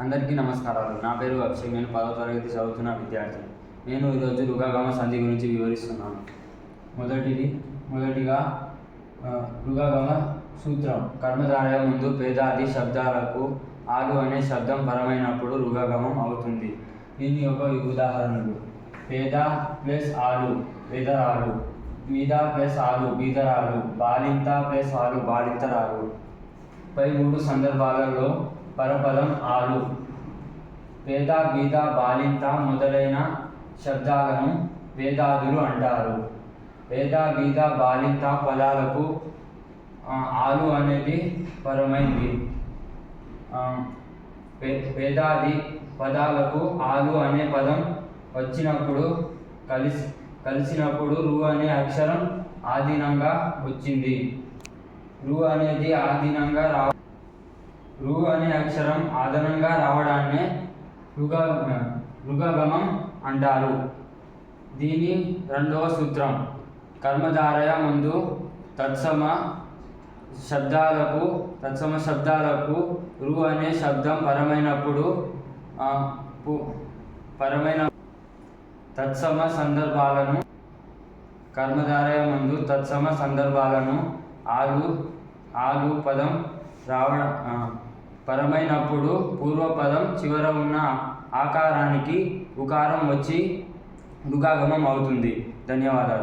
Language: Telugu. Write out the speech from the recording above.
అందరికీ నమస్కారాలు. నా పేరు అభిషేక్ నేను పదవ తరగతి చదువుతున్న విద్యార్థి నేను ఈరోజు రుగాగమ సంధి గురించి వివరిస్తున్నాను. మొదటిది మొదటిగా రుగాగమ సూత్రం. కర్మధారయ ముందు పేదాది శబ్దాలకు ఆలు అనే శబ్దం పరమైనప్పుడు రుగాగమం అవుతుంది. దీని యొక్క ఉదాహరణలు పేద ప్లస్ ఆలు పేదరాలు. మీద ప్లస్ ఆలు బీదరాలు. బాలింత ప్లస్ ఆలు బాలింతరాలు. పై మూడు సందర్భాలలో పరపదం ఆలు. పేద గీత బాలింత మొదలైన శబ్దాలను వేదాదులు అంటారు. వేద గీత బాలింత పదాలకు ఆలు అనేది పరమైంది. ఆ, వేదాది పదాలకు ఆలు అనే పదం వచ్చినప్పుడు కలిసి కలిసినప్పుడు రు అనే అక్షరం ఆధీనంగా వచ్చింది. రు అనేది ఆధీనంగా రా రు అనే అక్షరం ఆధారంగా రావడాన్నే రుగ రుగగమం అంటారు. దీని రెండవ సూత్రం. కర్మధారయ ముందు తత్సమ శబ్దాలకు తత్సమ శబ్దాలకు రు అనే శబ్దం పరమైనప్పుడు పు- పరమైన తత్సమ సందర్భాలను కర్మధారయ ముందు తత్సమ సందర్భాలను ఆలు ఆలు పదం రావడం పరమైనప్పుడు పూర్వపదం చివర ఉన్న ఆకారానికి ఉకారం వచ్చి రుగాగమం అవుతుంది. ధన్యవాదాలు.